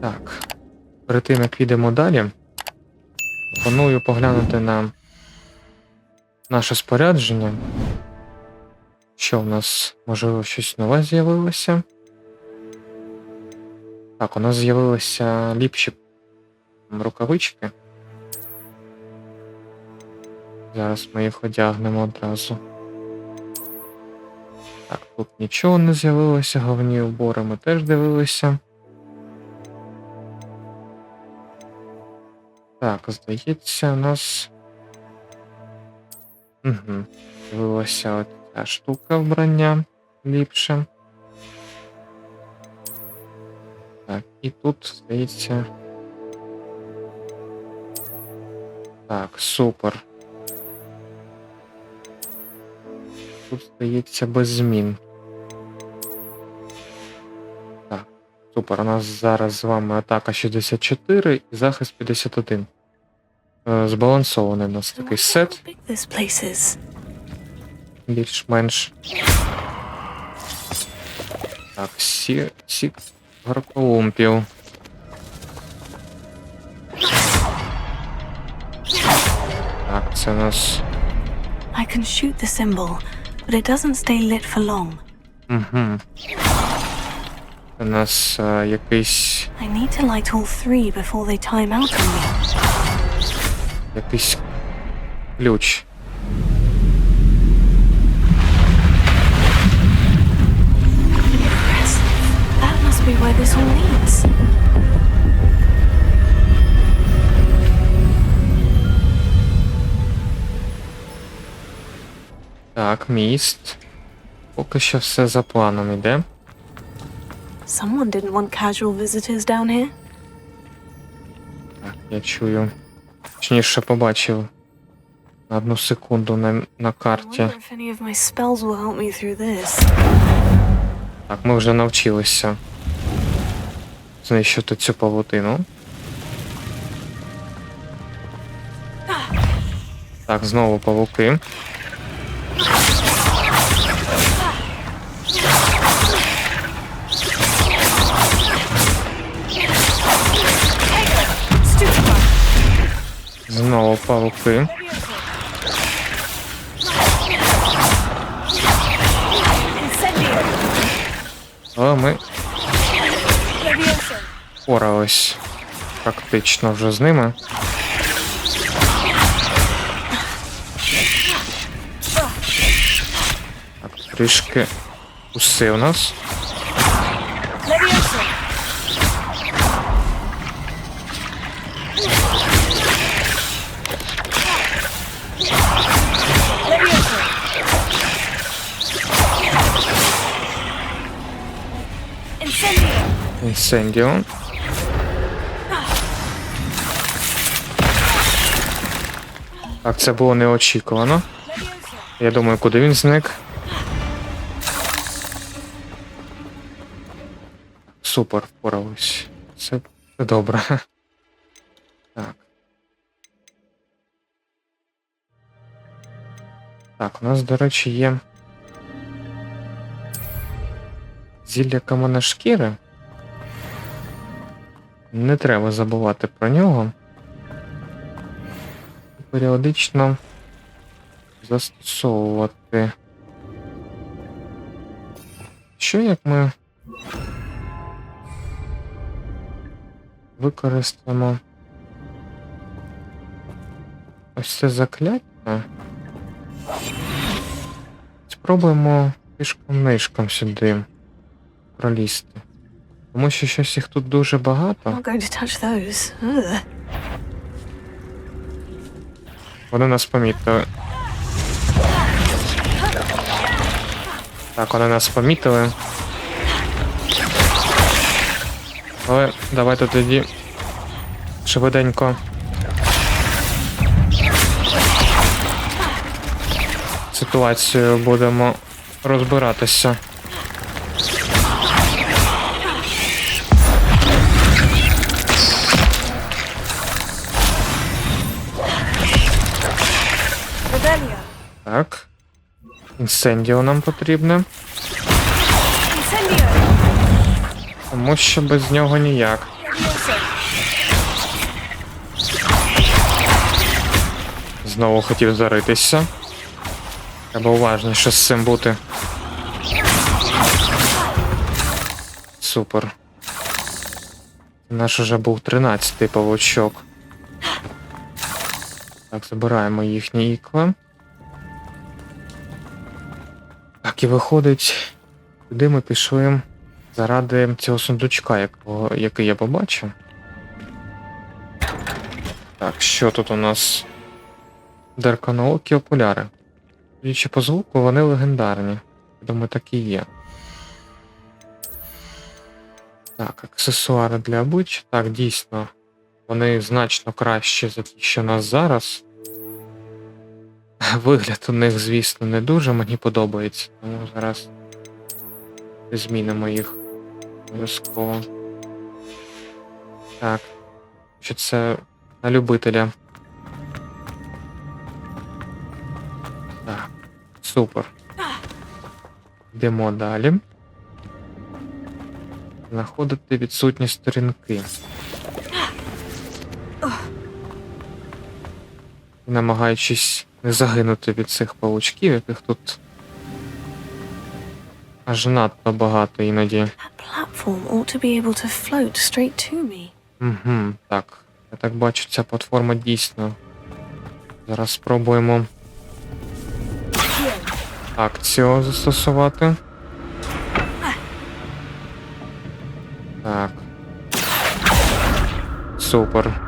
Так. Перед тим як підемо далі, пропоную поглянути на наше спорядження. Що в нас, можливо, щось нове з'явилося? Так, у нас з'явилися ліпші рукавички. Зараз ми їх одягнемо одразу. Так, тут нічого не з'явилося, головні убори ми теж дивилися. Так, здається, у нас. Угу. З'явилася от ця штука вбрання ліпше. Так, і тут, здається. Так, супер. Тут здається без змін. Супер. У нас зараз з вами атака 64 і захист 51. Е, Збалансований у нас такий сет, більш-менш. Так, сі, сік гарколумпів. Так, це у нас. I can shoot the symbol, but it doesn't stay lit for long. Угу. У нас е, якийсь. I need to light all three before they time out on me. якийсь ключ. Impressive. That must be where this all leads. Так, міст. Поки що все за планом іде. Someone didn't want casual visitors down here. Так, я чую. Точніше побачив на одну секунду на, на карті. Так, ми вже навчилися знищити цю павутину. Так, знову павуки. Знову павуки. Але ми впорались практично вже з ними. Так, трішки уси у нас. Інсендіо. Так, це було неочікувано. Я думаю, куди він зник. Супер, впорались. Це, це добре. Так. Так, у нас, до речі, є. Зілля каменошкіри. Не треба забувати про нього. Періодично застосовувати. Що як ми використаємо ось це закляття? Спробуємо пішком нишком сюди пролізти. Тому що щось їх тут дуже багато. Вони нас помітили. Так, вони нас помітили. Але давайте тоді швиденько. Ситуацію будемо розбиратися. Інсендіо нам потрібне. Тому що без нього ніяк. Знову хотів заритися. Треба уважніше з цим бути. Супер. Наш уже був 13-й павучок. Так, забираємо їхні ікла. Так, і виходить, куди ми пішли заради цього сундучка, якого, який я побачив. Так, що тут у нас? Дерконоокі окуляри. Судячи по звуку, вони легендарні. Думаю, так і є. Так, аксесуари для обличчя. Так, дійсно. Вони значно кращі за ті, що у нас зараз. Вигляд у них, звісно, не дуже мені подобається, тому зараз змінимо їх обов'язково. Так. Що це на любителя. Так, супер. Йдемо далі. Знаходити відсутні сторінки. Намагаючись не загинути від цих павучків, яких тут аж надто багато іноді. Угу, так. Я так бачу, ця платформа дійсно. Зараз спробуємо акцію застосувати. Так. Супер.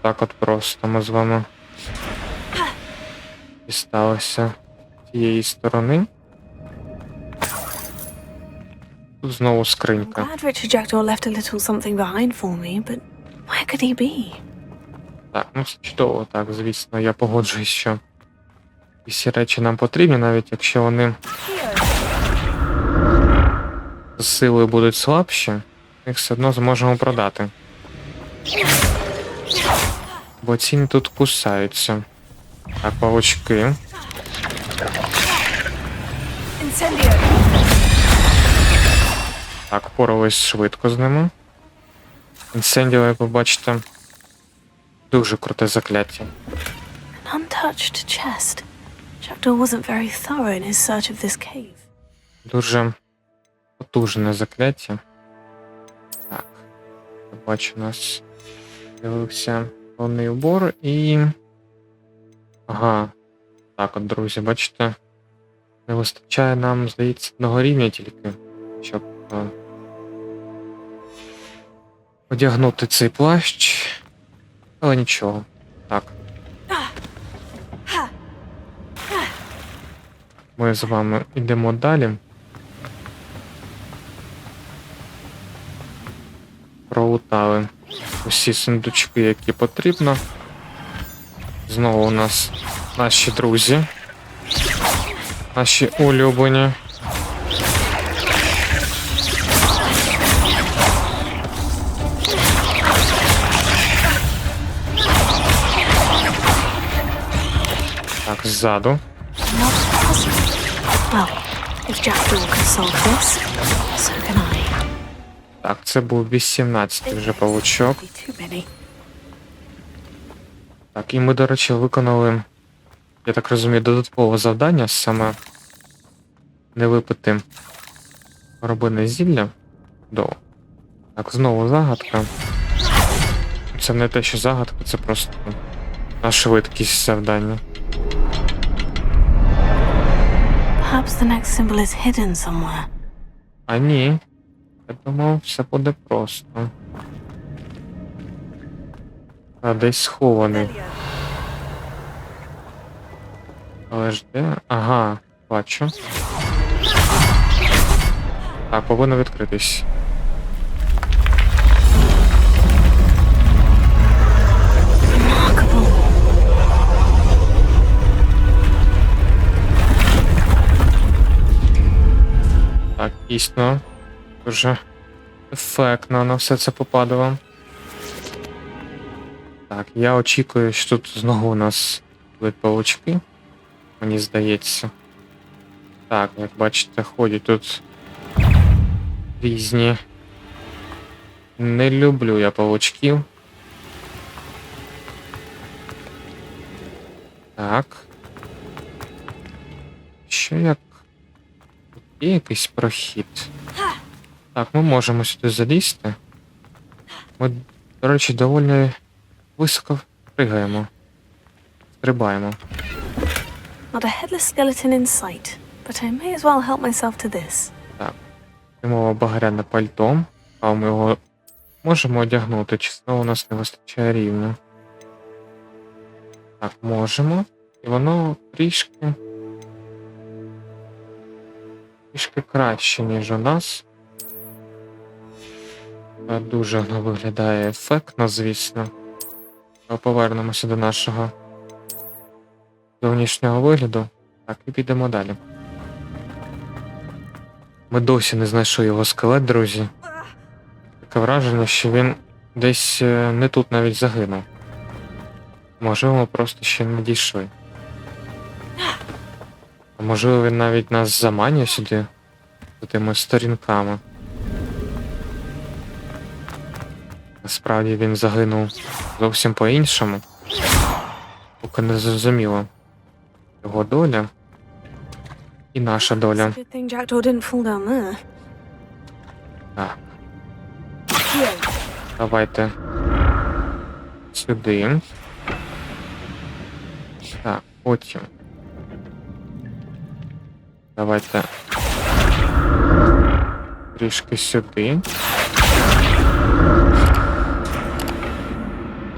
Так от просто ми з вами дісталися з цієї сторони. Тут знову скринька. Glad Richard Jackdaw left a little something behind for me, but where could he be? Так, ну чудово, так, звісно, я погоджуюсь, що всі речі нам потрібні, навіть якщо вони з силою будуть слабші, їх все одно зможемо продати. Бо ціни тут кусаються. Так, павучки. Так, порались швидко з ними. Інсендіо, як ви бачите, дуже круте закляття. An untouched chest. Jackdaw wasn't very thorough in his search of this cave. Дуже потужне закляття. Так. Бачу, у нас з'явився повний убор і. Ага. Так от, друзі, бачите. Не вистачає нам, здається, одного рівня тільки, щоб е, одягнути цей плащ. Але нічого. Так. Ми з вами йдемо далі. Пролутали усі сундучки, які потрібно. Знову у нас наші друзі. Наші улюблені. Так, ззаду. Not possible. Well, if Jackdaw can solve this, so can I. Так, це був 18 вже павучок. Так, і ми, до речі, виконали, я так розумію, додаткове завдання саме не випити робине зілля. До. Так, знову загадка. Це не те, що загадка, це просто на швидкість завдання. Perhaps the next symbol is hidden somewhere. А ні. Я думав, все буде просто. А десь схований. Але ж де? Ага, бачу. Так, повинно відкритись. Так, дійсно. Дуже ефектно на все це попадало. Так, я очікую, що тут знову у нас будуть павучки. Мені здається. Так, як бачите, ходять тут різні Не люблю я павучків. Так. Що як. Є якийсь прохід. Так, ми можемо сюди залізти. Ми, до речі, доволі високо пригаємо. Стрибаємо. Not a headless skeleton in sight, but I may as well help myself to this. Прямого багряне пальто, а ми його можемо одягнути, чи знову у нас не вистачає рівня. Так, можемо. І воно трішки. Трішки краще, ніж у нас. Е, Дуже воно виглядає ефектно, звісно. Повернемося до нашого зовнішнього вигляду. Так, і підемо далі. Ми досі не знайшли його скелет, друзі. Таке враження, що він десь е, не тут навіть загинув. Можливо, ми просто ще не дійшли. А можливо, він навіть нас заманює сюди за тими сторінками. Насправді він загинув зовсім по-іншому. Поки не зрозуміло його доля і наша доля. Так. Давайте сюди. Так, потім. Давайте трішки сюди.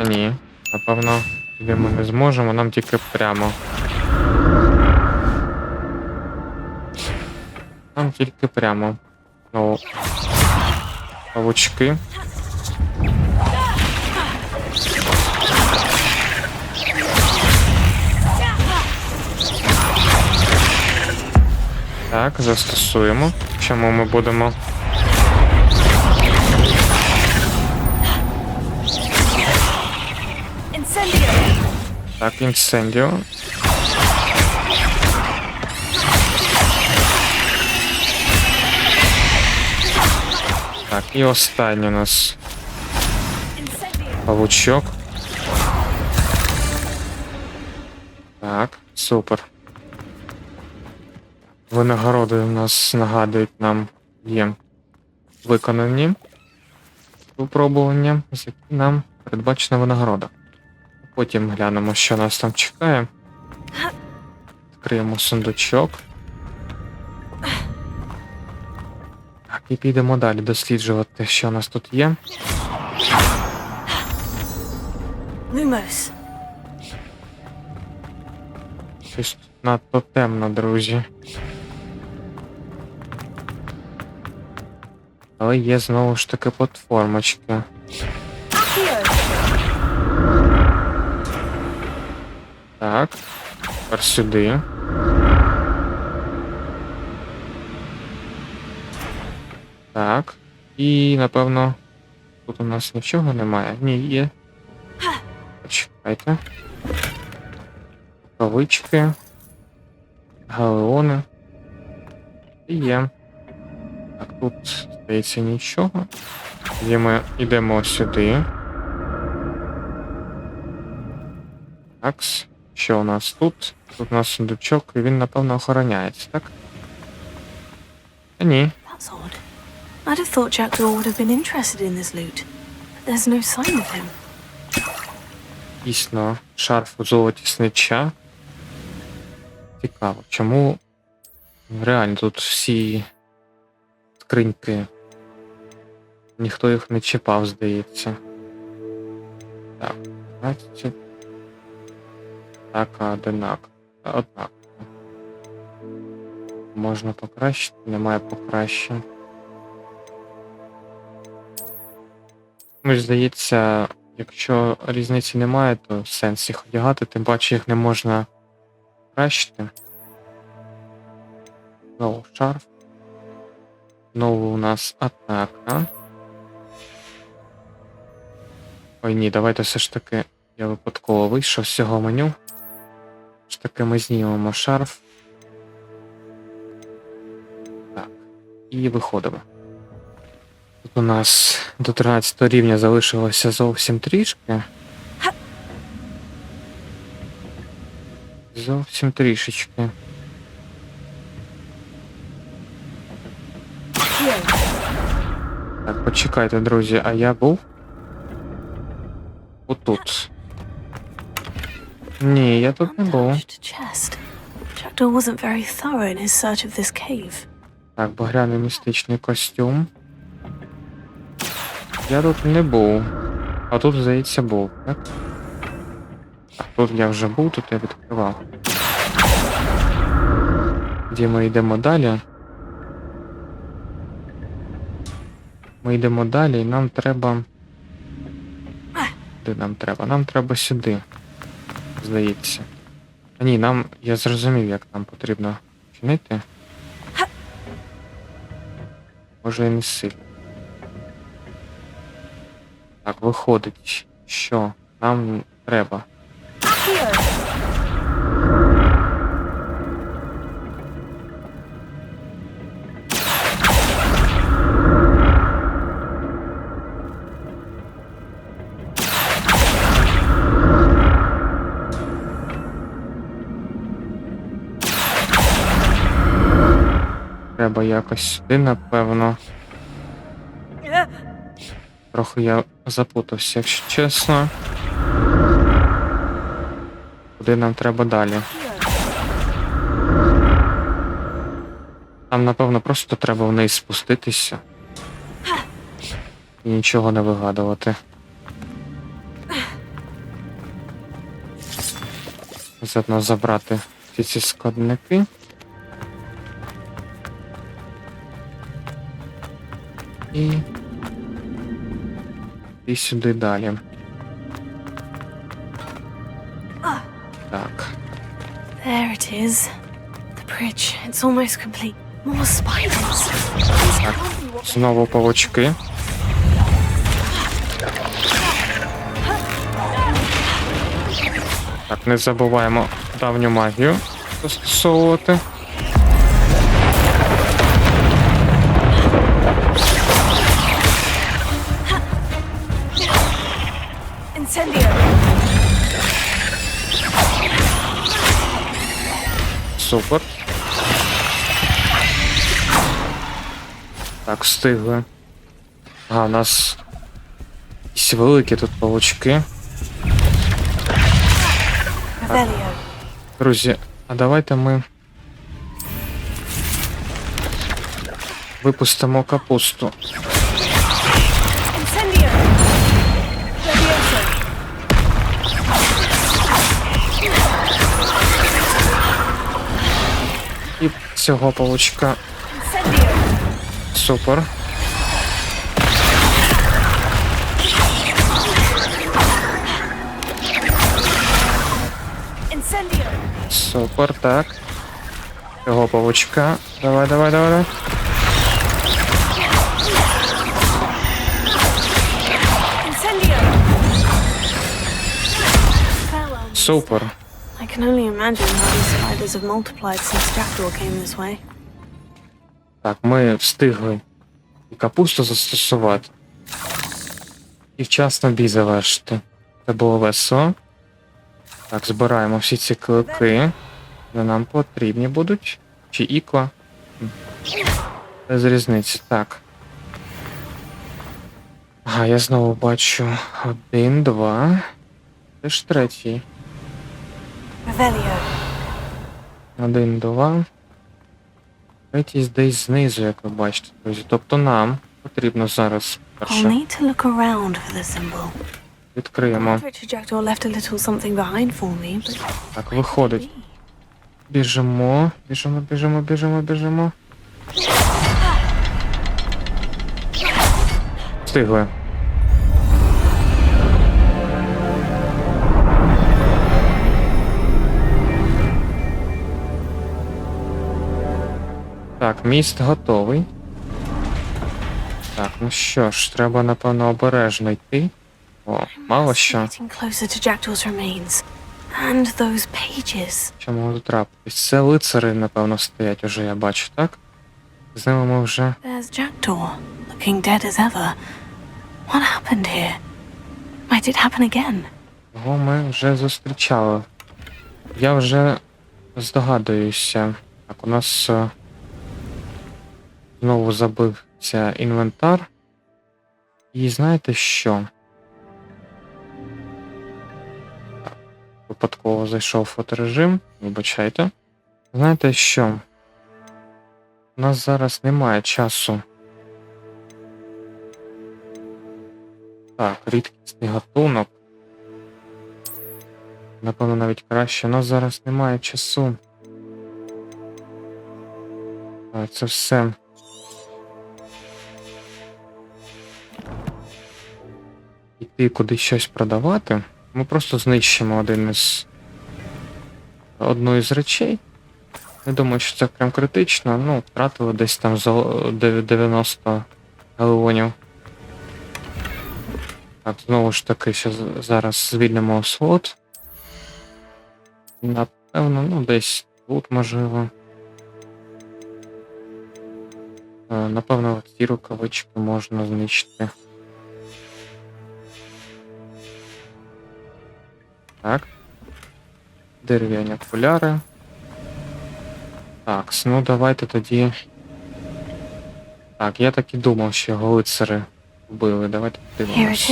Ні, напевно, туди ми не зможемо, нам тільки прямо. Нам тільки прямо. Ну, павучки. Так, застосуємо. Чому ми будемо. Так, інсендіо. Так, і останній у нас павучок. Так, супер. Винагороди у нас нагадують нам є виконані випробування, за які нам передбачена винагорода. Потім глянемо, що нас там чекає. Відкриємо сундучок. Так, і підемо далі досліджувати, що у нас тут є. Lumos! Щось тут надто темно, друзі. Але є знову ж таки платформочки. Так. Тепер сюди. Так. І напевно. Тут у нас нічого немає. Ні, є. Почекайте. Рукавички. Галеони. І є. Так, тут здається нічого. Тоді ми йдемо сюди. Такс. Що у нас тут? Тут у нас сундучок, і він, напевно, охороняється, так? Та ні. That's odd. I'd have thought Jackdaw would have been interested in this loot. But there's no sign of him. Дійсно, шарф у золоті снича. Цікаво, чому реально тут всі скриньки. Ніхто їх не чіпав, здається. Так, 15. Так, одинак. Однак. Можна покращити, немає покращень. Мені здається, якщо різниці немає, то сенс їх одягати, тим паче їх не можна кращити. Знову шарф. Знову у нас атака. Ой ні, давайте все ж таки. Я випадково вийшов з цього меню. Таки ми знімемо шарф. Так. І виходимо. Тут у нас до 13 рівня залишилося зовсім трішки. Зовсім трішечки. Так, почекайте, друзі, а я був? Отут. Ні, я тут не був. Jackdaw wasn't very thorough in his search of this cave. Так, багряний містичний костюм. Я тут не був. А тут, здається, був, так? Так, тут я вже був, тут я відкривав. Де ми йдемо далі? Ми йдемо далі, і нам треба. Де нам треба? Нам треба сюди. Здається. А ні, нам. Я зрозумів, як нам потрібно чинити. Може і не сильно. Так, виходить, що нам треба. Треба якось сюди, напевно. Трохи я запутався, якщо чесно. Куди нам треба далі? Нам, напевно, просто треба вниз спуститися. І нічого не вигадувати. Заодно забрати всі ці складники. І. І сюди далі. Так. There it is. The bridge. It's almost complete. More spiders. What Знову павучки. Так, не забуваємо давню магію застосовувати. Incendio. Супер. Так, встигли. А, у нас якісь великі тут павучки. Revelio. Друзі, а давайте ми випустимо капусту. Цього павучка супер. Супер, так. Цього павучка. Давай, давай, давай, давай. Супер. I can only imagine how these spiders have multiplied since Jackdaw came this way. Так, ми встигли і капусту застосувати. І вчасно бій завершити. Це було весело. Так, збираємо всі ці клики. Вони нам потрібні будуть. Чи ікла? Без різниці. Так. Ага, я знову бачу. Один, два. Це ж третій. Revelio. Один, два. Третій десь знизу, як ви бачите, друзі. Тобто нам потрібно зараз I'll перше need to look around for the symbol. відкриємо. Richard Jackdaw left a little something behind for me, but Так, виходить. Біжимо, біжимо, біжимо, біжимо, біжимо. Встигли. Так, міст готовий. Так, ну що ж, треба, напевно, обережно йти. О, мало що. Що могло трапитись? Це лицари, напевно, стоять уже, я бачу, так? З ними ми вже. Його ми вже зустрічали. Я вже здогадуюся. Так, у нас е, знову забився інвентар. І знаєте що? Випадково зайшов фоторежим, вибачайте. Знаєте що? У нас зараз немає часу. Так, рідкісний гатунок. Напевно, навіть краще. У нас зараз немає часу. Це все. Іти кудись щось продавати. Ми просто знищимо один із одну із речей. Не думаю, що це прям критично. Ну, втратили десь там за 90 галеонів. Так, знову ж таки, ще зараз звільнимо слот. Напевно, ну десь тут можливо. Е, Напевно, ці рукавички можна знищити. Так. Дерев'яні окуляри. Так, ну давайте тоді. Так, я так і думав, що його лицари вбили. Давайте подивимось.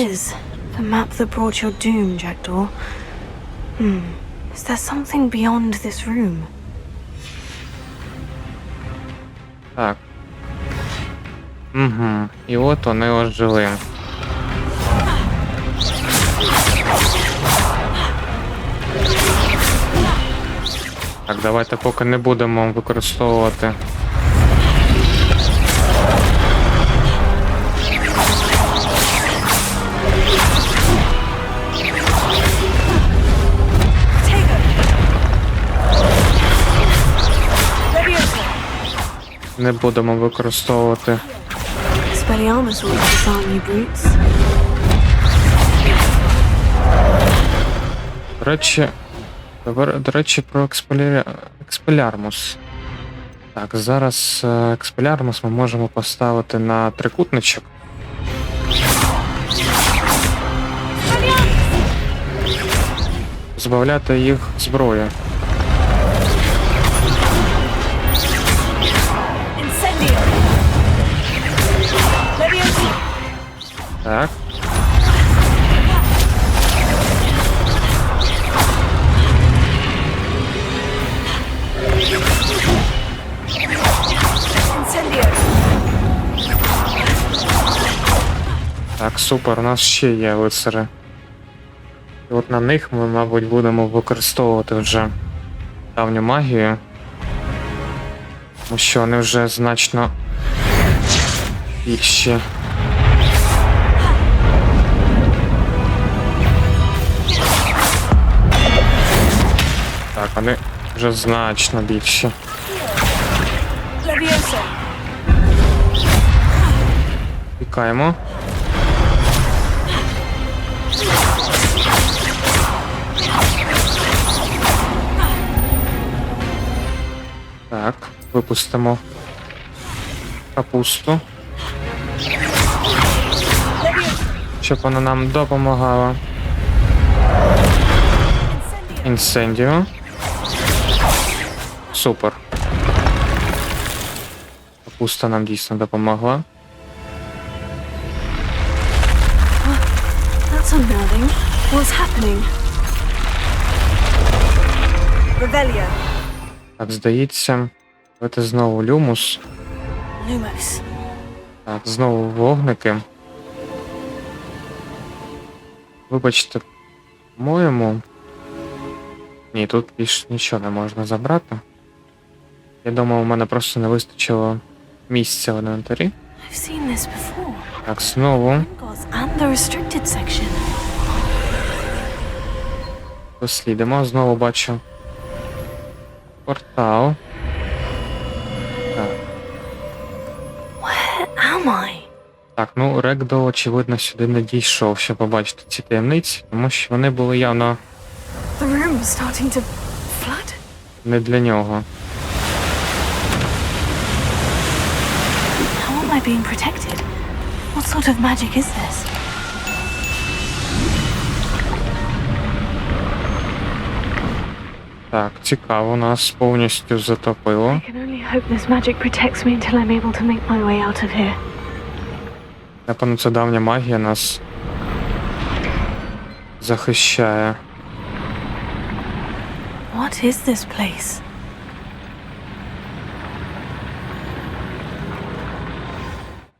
The map that brought your doom, Jackdaw. Hmm. Is there something beyond this room? Так. Угу. І от вони ожили. Так, давайте поки не будемо використовувати. Не будемо використовувати. Речі, до, речі, про експелі... експелярмус. Так, зараз е, експелярмус ми можемо поставити на трикутничок. Збавляти їх зброю. Так. Так, супер, у нас ще є лицари. І от на них ми, мабуть, будемо використовувати вже давню магію. Тому що вони вже значно більші. Так, вони вже значно більші. Leviosa! Випустимо капусту. Щоб вона нам допомагала. Інсендіо. Супер. Капуста нам дійсно допомогла. That's unnerving. What's happening? Revelio. Так, здається, це знову люмус. Lumos. Так, знову вогники. Вибачте, по-моєму. Ні, тут більш нічого не можна забрати. Я думав, у мене просто не вистачило місця в інвентарі. Так, знову дослідимо. Знову бачу. Портал. Так, ну Рекдо, очевидно, сюди не дійшов, щоб побачити ці таємниці, тому що вони були явно. Не для нього. How am I being protected? What sort of magic is this? Так, цікаво, нас повністю затопило. I can only hope this magic protects me until I'm able to make my way out of here. Напевно, це давня магія нас захищає. What is this place?